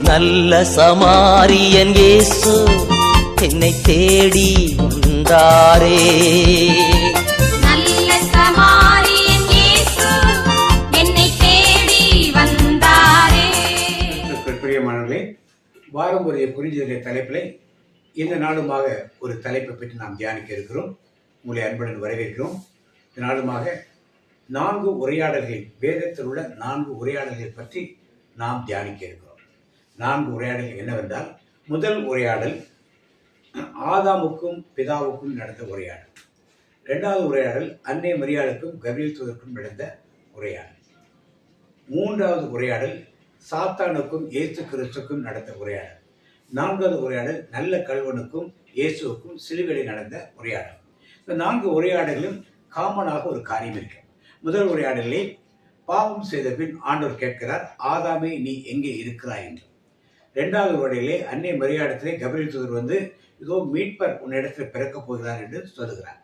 நல்ல சமாரியன் இயேசு என்னை தேடி வந்தாரே. நல்ல சமாரியன் இயேசு என்னை தேடி வந்தாரே. பிரியமானவர்களே வாரம் ஒரு புரிஞ்சதிலே தலைப்பிலே இந்த நாளுமாக ஒரு தலைப்பை பற்றி நாம் தியானிக்க இருக்கிறோம். உங்களை அன்புடன் வரவேற்கிறோம். இந்த நாளுமாக நான்கு உரையாடல்கள் வேதத்தில் உள்ள நான்கு உரையாடல்கள் பற்றி நாம் தியானிக்க இருக்கிறோம். நான்கு உரையாடல்கள் என்னவென்றால் முதல் உரையாடல் ஆதாமுக்கும் பிதாவுக்கும் நடந்த உரையாடல். ரெண்டாவது உரையாடல் அன்னை மரியாளுக்கும் கபில் தூதருக்கும் நடந்த உரையாடல். மூன்றாவது உரையாடல் சாத்தானுக்கும் இயேசு கிறிஸ்துக்கும் நடந்த உரையாடல். நான்காவது உரையாடல் நல்ல கல்வனுக்கும் இயேசுவுக்கும் சிலுவையில் நடந்த உரையாடல். இந்த நான்கு உரையாடலும் காமனாக ஒரு காரியம் இருக்கு. முதல் உரையாடலில் பாவம் செய்த பின் ஆண்டவர் கேட்கிறார் ஆதாமே நீ எங்கே இருக்கிறாய்? என்று. ரெண்டாவது உரையிலே அன்னை மரியாடத்திலே கபிரியல் தூதர் வந்து இதோ மீட்பர் உன்னிடத்தில் பிறக்கப் போகிறார் என்று சொல்லுகிறார்.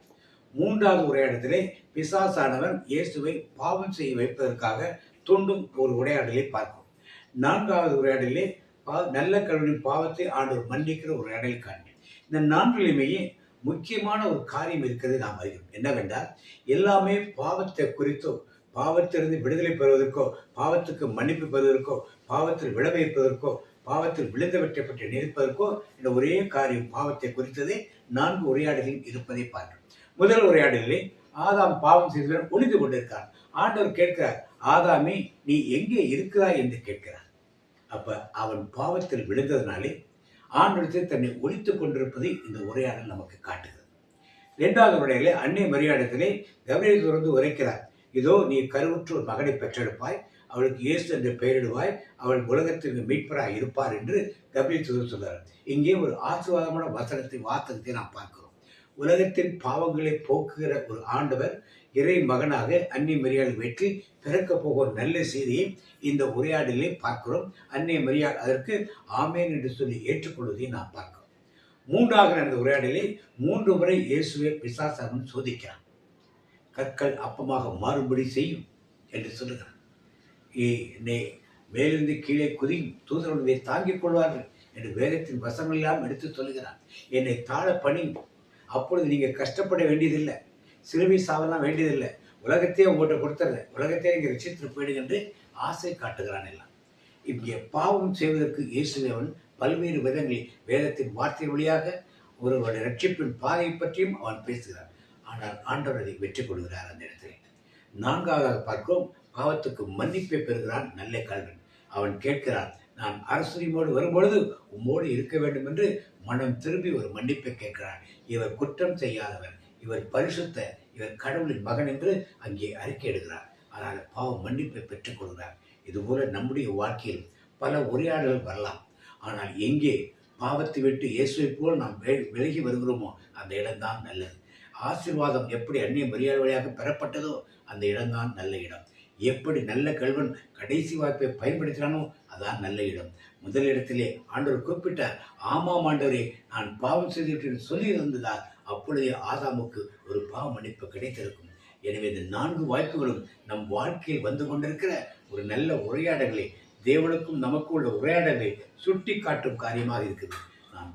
மூன்றாவது உரையாடத்திலே பிசாசானவன் இயேசுவை பாவம் செய்ய வைப்பதற்காக தூண்டும் ஒரு உரையாடலை பார்க்கும் நான்காவது உரையாடலே பா- நல்ல கல்வனின் பாவத்தை ஆண்டவர் மன்னிக்கிற ஒரு உரையாடலை காண்பேன். இந்த நான்கிலுமேயே முக்கியமான ஒரு காரியம் இருக்கிறது நாம் அறிகிறோம் என்னவென்றால் எல்லாமே பாவத்தை குறித்தோ பாவத்திலிருந்து விடுதலை பெறுவதற்கோ பாவத்துக்கு மன்னிப்பு பெறுவதற்கோ பாவத்தில் விளைவிப்பதற்கோ பாவத்தில் விழுந்தவற்றை பற்றி நினைப்பதற்கோ இந்த ஒரே காரியம் பாவத்தை குறித்ததே நான்கு உரையாடலில் இருப்பதை பார்க்கிறோம். முதல் உரையாடலிலே ஆதாம் பாவம் செய்தவன் ஒளிந்து கொண்டிருக்கார் ஆண்டவர் கேட்கிறார் ஆதாமே நீ எங்கே இருக்கிறாய்? என்று கேட்கிறார். அப்ப அவன் பாவத்தில் விழுந்ததுனாலே ஆண்டவரத்தில் தன்னை ஒழித்துக் கொண்டிருப்பதை இந்த உரையாடல் நமக்கு காட்டுகிறது. இரண்டாவது உரையிலே அன்னை மரியாதத்திலே கவனியை தொடர்ந்து உரைக்கிறார் இதோ நீ கருவுற்று ஒரு மகனை பெற்றெடுப்பாய். அவளுக்கு இயேசு என்று பெயரிடுவாய் அவள் உலகத்திற்கு மீட்பராக இருப்பார் என்று கபில் சொல்கிறார் இங்கே ஒரு ஆசீர்வாதமான வசனத்தை வாசகத்தை நாம் பார்க்கிறோம். உலகத்தின் பாவங்களை போக்குகிற ஒரு ஆண்டவர் இறை மகனாக அன்னை மரியாள் வெற்றி பிறக்கப் போகிற நல்ல செய்தியை இந்த உரையாடலே பார்க்கிறோம். அன்னை மரியாள் அதற்கு ஆமேன் என்று சொல்லி ஏற்றுக்கொள்வதை நாம் பார்க்கிறோம். மூன்றாக நடந்த உரையாடலை மூன்று முறை இயேசுவை பிசாசவன் சோதிக்கிறான். கற்கள் அப்பமாக மாறும்படி செய்யும் என்று சொல்லுகிறான். ஏ என்னை மேலிருந்து கீழே குதியும் தூதர்களுடைய தாங்கிக் கொள்வார்கள் என்று வேதத்தின் வசனங்களெல்லாம் எடுத்து சொல்லுகிறான் என்னை தாழ பணியும். அப்பொழுது நீங்கள் கஷ்டப்பட வேண்டியதில்லை. சிறுமி சாவெல்லாம் வேண்டியதில்லை. உலகத்தையே உங்கள்கிட்ட கொடுத்துட்றேன் உலகத்தையே இங்கே ரசித்து போயிடுங்க என்று ஆசை காட்டுகிறான் எல்லாம். இங்கே பாவம் செய்வதற்கு இயேசுதேவன் பல்வேறு விதங்களில் வேதத்தின் வார்த்தை வழியாக ஒருவருடைய ரட்சிப்பின் பாதையை பற்றியும் அவன் பேசுகிறான். ஆனால் ஆண்டவர் அதை வெற்றி கொள்கிறார் அந்த இடத்தில். நான்காவதாக பார்க்கிறோம். பாவத்துக்கு மன்னிப்பை பெறுகிறான் நல்ல கல்வன். அவன் கேட்கிறான் நான் அரசுரிமோடு வரும்பொழுது உம்மோடு இருக்க வேண்டும் என்று மனம் திரும்பி ஒரு மன்னிப்பை கேட்கிறான். இவர் குற்றம் செய்யாதவர். இவர் பரிசுத்த இவர் கடவுளின் மகன் என்று அங்கே அறிக்கையிடுகிறார் அதனால் பாவம் மன்னிப்பை பெற்றுக்கொள்கிறார் இதுபோல நம்முடைய வாழ்க்கையில் பல உரையாடல்கள் வரலாம். ஆனால் எங்கே பாவத்தை விட்டு இயேசுவை போல் நாம் விலகி வருகிறோமோ அந்த இடம்தான் நல்லது. ஆசீர்வாதம் எப்படி அந்நிய மரியாதை வழியாக பெறப்பட்டதோ அந்த இடம்தான் நல்ல இடம். எப்படி நல்ல கல்வன் கடைசி வாய்ப்பை பயன்படுத்தினானோ அதான் நல்ல இடம். முதலிடத்திலே ஆண்டவர் குறிப்பிட்டார் ஆமாம் ஆண்டவரே நான் பாவம் செய்துவிட்டேன் சொல்லி இருந்ததால் அப்பொழுதே ஆதாமுக்கு ஒரு பாவ மன்னிப்பு கிடைத்திருக்கும். எனவே இந்த நான்கு வாய்ப்புகளும் நம் வாழ்க்கையில் வந்து கொண்டிருக்கிற ஒரு நல்ல உரையாடல்களை தேவனுக்கும் நமக்கும் உள்ள உரையாடலை சுட்டி காட்டும் காரியமாக இருக்குது.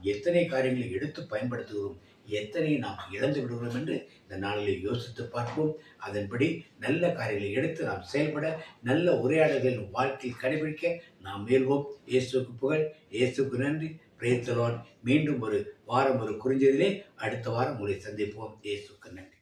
எத்தனை காரியங்களை எடுத்து பயன்படுத்துகிறோம் எத்தனை நாம் இழந்து விடுகிறோம் என்று இந்த நாளிலே யோசித்து பார்ப்போம். அதன்படி நல்ல காரியங்களை எடுத்து நாம் செயல்பட நல்ல உரையாடல்கள் வாழ்க்கையில் கடைபிடிக்க நாம் மேல்வோம் இயேசுக்கு புகழ். இயேசுக்கு நன்றி. பிரேத்தலோன் மீண்டும் ஒரு வாரம் ஒரு குறிஞ்சதிலே அடுத்த வாரம் உங்களை சந்திப்போம். இயேசுக்கு நன்றி.